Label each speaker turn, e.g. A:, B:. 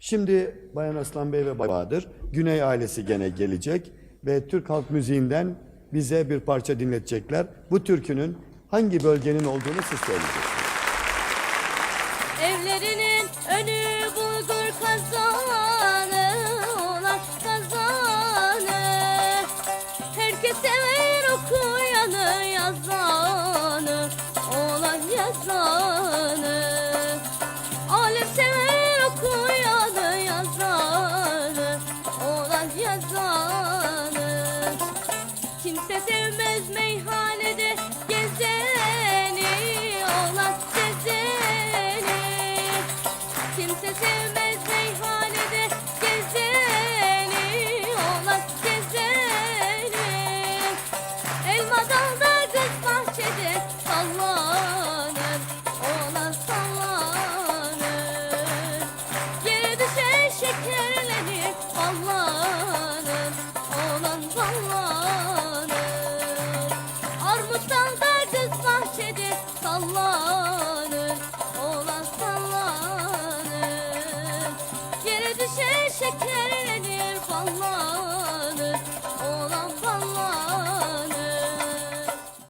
A: Şimdi Bayan Aslan Bey ve Bahadır, Güney ailesi gene gelecek ve Türk halk müziğinden bize bir parça dinletecekler. Bu türkünün hangi bölgenin olduğunu siz söyleyeceksiniz.
B: Evlerinin önü bulgur kazanı olan kazanı Herkes sever okuyanı yazanı olan yazanı Kimse sevmez meyhanede gezeni olan gezeni. Kimse sevmez meyhanede gezeni olan gezeni. Elma dalda kız bahçede sallanır olan sallanır. Yere düşer şekerlenir sallanır. Armut dalda kız bahçede sallanır.